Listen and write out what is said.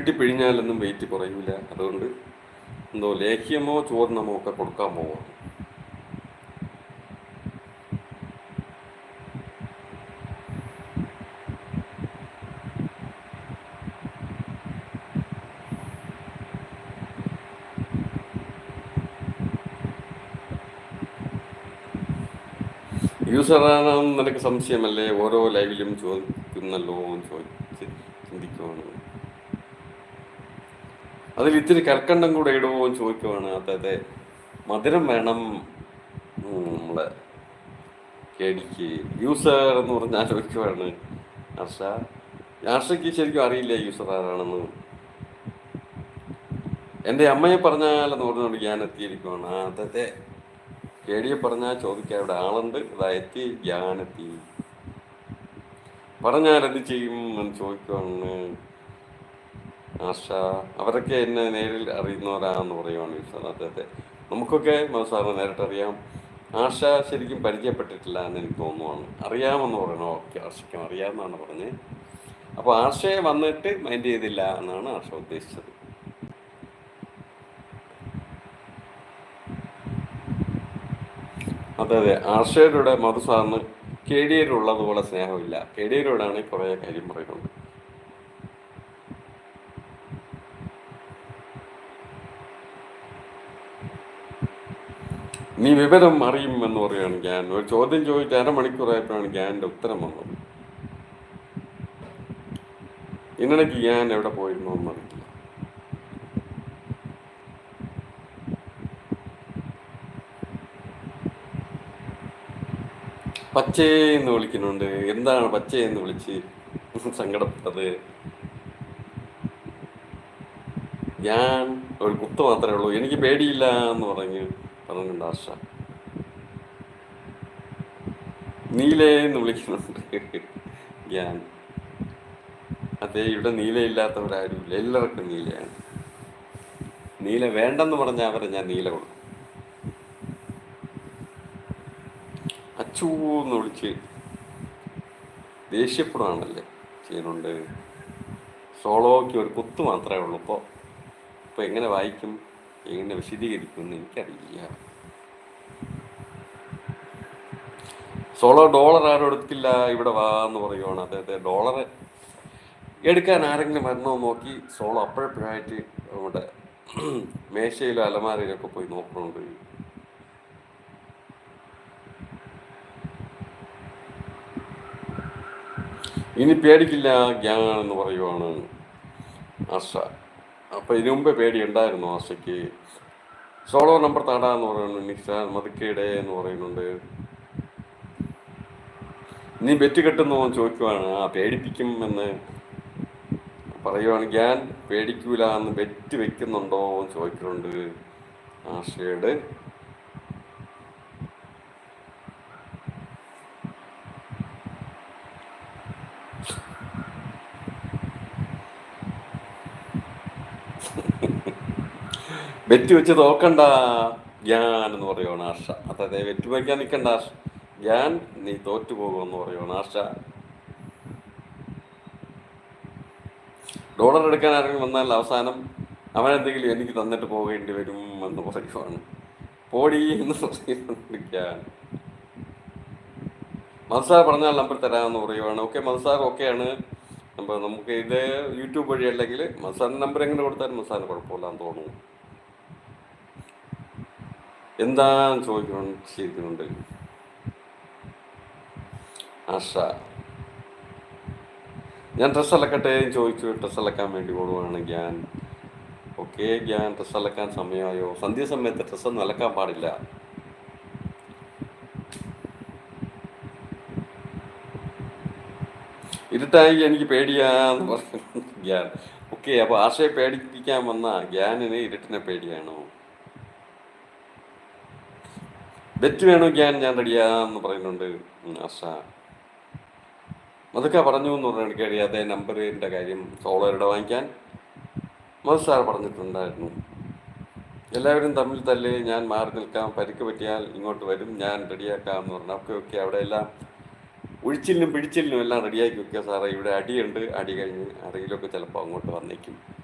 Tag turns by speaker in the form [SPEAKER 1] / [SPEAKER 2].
[SPEAKER 1] ഉരുട്ടി പിഴിഞ്ഞാലൊന്നും വെയിറ്റ് കുറയൂല. അതുകൊണ്ട് എന്തോ ലേഹ്യമോ ചോർണമോ ഒക്കെ കൊടുക്കാൻ പോവാം. യൂസറാണെന്ന് നിനക്ക് സംശയമല്ലേ? ഓരോ ലൈവിലും ചോദിക്കുന്നല്ലോ ചോദിച്ച് ചിന്തിക്കുവാണ്. അതിൽ ഇത്തിരി കർക്കണ്ടം കൂടെ ഇടുമോ എന്ന് ചോദിക്കുവാണ് അതെ മധുരം വേണം നമ്മളെ കേടിക്ക് യൂസർ എന്ന് പറഞ്ഞ് ചോദിക്കുവാണ് ഹർഷ ഹർഷയ്ക്ക് ശരിക്കും അറിയില്ല യൂസർ ആരാണെന്ന്. എന്റെ അമ്മയെ പറഞ്ഞാലെന്ന് പറഞ്ഞുകൊണ്ട് ഞാൻ എത്തിയിരിക്കുവാണ്. ആ കേടിയെ പറഞ്ഞാൽ ചോദിക്കാൻ ഇവിടെ ആളുണ്ട്. ഇതാ എത്തി ഞാനെത്തി പറഞ്ഞാൽ എന്ത് ചെയ്യും എന്ന് ചോദിക്കുവാണ്. ആശ. അവരൊക്കെ എന്നെ നേരിൽ അറിയുന്നവരാണെന്ന് പറയുവാണ് സാർ അദ്ദേഹത്തെ. നമുക്കൊക്കെ സാറിന് നേരിട്ട് അറിയാം. ആശ ശരിക്കും പരിചയപ്പെട്ടിട്ടില്ല എന്ന് എനിക്ക് തോന്നുവാണ്. അറിയാമെന്ന് പറയണം? ഓക്കെ ആശയ്ക്കും അറിയാമെന്നാണ് പറഞ്ഞത് അപ്പോൾ ആശയെ വന്നിട്ട് മൈൻഡ് ചെയ്തില്ല എന്നാണ് ആശ ഉദ്ദേശിച്ചത്. അതെ അതെ. ആർഷയുടെ മധുസാറിന് കേടിയരുള്ളതുപോലെ സ്നേഹമില്ല. കേടിയരോടാണ് കുറേ കാര്യം പറയുന്നുണ്ട്. നീ വിവരം അറിയും എന്ന് പറയുകയാണ് ഞാൻ ഒരു ചോദ്യം ചോദിച്ച് അരമണിക്കൂറായപ്പോഴാണ് ഞാന്റെ ഉത്തരം വന്നത്. ഇന്നലേക്ക് ഞാൻ എവിടെ പോയിരുന്നു എന്നറിയില്ല പച്ചയെന്ന് വിളിക്കുന്നുണ്ട്. എന്താണ് പച്ചയെന്ന് വിളിച്ച്? സങ്കടപ്പെട്ടത്. ഞാൻ ഒരു കുത്ത് മാത്രമേ ഉള്ളൂ. എനിക്ക് പേടിയില്ല എന്ന് പറഞ്ഞ് പറഞ്ഞിട്ടുണ്ട് ആശ. നീലേ എന്ന് വിളിക്കുന്നുണ്ട്. ഞാൻ. അതെ ഇവിടെ നീലയില്ലാത്തവരാരുമില്ല. എല്ലാവർക്കും നീലയാണ്. നീല വേണ്ടെന്ന് പറഞ്ഞ അവരെ ഞാൻ നീല കൊടുക്കും. അച്ചൂ എന്ന് വിളിച്ച് ദേഷ്യപ്പെടുകയാണല്ലേ ചെയ്യുന്നുണ്ട്. സോളോയ്ക്ക് ഒരു കുത്ത് മാത്രമേ ഉള്ളൂ. ഇപ്പോൾ ഇപ്പോൾ എങ്ങനെ വായിക്കും? എങ്ങനെ വിശദീകരിക്കും എന്ന് എനിക്കറിയില്ല. സോളോ ഡോളർ ആരും എടുക്കില്ല ഇവിടെ വാ എന്ന് പറയുവാണ് അദ്ദേഹത്തെ. ഡോളർ എടുക്കാൻ ആരെങ്കിലും വരണോ നോക്കി സോളോ അപ്പോഴപ്പോഴായിട്ട് നമ്മുടെ മേശയിലോ അലമാരയിലൊക്കെ പോയി നോക്കണുണ്ട് ഇനി പേടിക്കില്ല ഗ്യാങ് എന്ന് പറയുവാണ് ആശ. അപ്പം ഇതിനു മുമ്പേ പേടി ഉണ്ടായിരുന്നു ആശയ്ക്ക് സോളോ നമ്പർ താടാ എന്ന് പറയുന്നു നിഷ മതക്കേടെ എന്ന് പറയുന്നുണ്ട്. നീ ബെറ്റ് കെട്ടുന്നോ ചോദിക്കുവാണ്. ആ പേടിപ്പിക്കും എന്ന് പറയുവാണ് ഞാൻ പേടിക്കൂല എന്ന് ബെറ്റ് വെക്കുന്നുണ്ടോ എന്ന് ചോദിക്കുന്നുണ്ട് ആശയുടെ. വെറ്റ് വെച്ച് തോക്കണ്ട ഞാൻ എന്ന് പറയുവാണ് ആർഷ അതായത് വെറ്റ് വയ്ക്കാൻ നിൽക്കണ്ട ആർഷ ഞാൻ നീ തോറ്റു പോകുമെന്ന് പറയുവാണ് ആർഷ ഡോളർ എടുക്കാൻ ആരെങ്കിലും വന്നാൽ അവസാനം അവനെന്തെങ്കിലും എനിക്ക് തന്നിട്ട് പോകേണ്ടി വരും എന്ന് പറയുവാണ്. പോടി എന്ന് പറയുന്നുണ്ട് മത്സാർ പറഞ്ഞാൽ നമ്പർ തരാമെന്ന് പറയുവാണ്. ഓക്കെ മത്സാർ ഓക്കെയാണ്. അപ്പോൾ നമുക്ക് ഇത് യൂട്യൂബ് വഴി അല്ലെങ്കിൽ മസാറിന്റെ നമ്പർ എങ്ങനെ കൊടുത്താലും മസാറിന് കുഴപ്പമില്ലാന്ന് തോന്നുന്നു. എന്താന്ന് ചോദിക്കണം ചെയ്തിട്ടുണ്ട് ആശ. ഞാൻ ഡ്രസ്സ് അലക്കട്ടെ ചോദിച്ചു. ഡ്രസ്സ് അലക്കാൻ വേണ്ടി ഓടുവാണ് ഗ്യാൻ. ഓക്കെ ഗ്യാൻ. ഡ്രസ്സ് അലക്കാൻ സമയമായോ? സന്ധ്യ സമയത്ത് ഡ്രസ്സൊന്നും അലക്കാൻ പാടില്ല. ഇരുട്ടായി എനിക്ക് പേടിയാന്ന് പറഞ്ഞു. ഗ്യാൻ. ഓക്കെ അപ്പോൾ ആശയെ പേടിപ്പിക്കാൻ വന്ന ഗ്യാനിന് ഇരുട്ടിനെ പേടിയാണോ? ബെറ്റ് വേണോ ഗ്യാൻ ഞാൻ റെഡിയാന്ന് പറയുന്നുണ്ട്. ആശ അതൊക്കെ പറഞ്ഞു എന്ന് പറഞ്ഞു എനിക്ക് അതേ നമ്പറിന്റെ കാര്യം സോളോയുടെ വാങ്ങിക്കാൻ മത് സാർ പറഞ്ഞിട്ടുണ്ടായിരുന്നു. എല്ലാവരും തമ്മിൽ തല്ലേ ഞാൻ മാറി നിൽക്കാം പരിക്ക് പറ്റിയാൽ ഇങ്ങോട്ട് വരും ഞാൻ റെഡിയാക്കാം എന്ന് പറഞ്ഞു. ഒക്കെ ഒക്കെ അവിടെ എല്ലാം ഒഴിച്ചിലിനും പിടിച്ചിലിനും എല്ലാം റെഡിയാക്കി വെക്കുക സാറേ. ഇവിടെ അടിയുണ്ട് അടി കഴിഞ്ഞ് അറിയിലൊക്കെ ചിലപ്പോൾ അങ്ങോട്ട് വന്നേക്കും.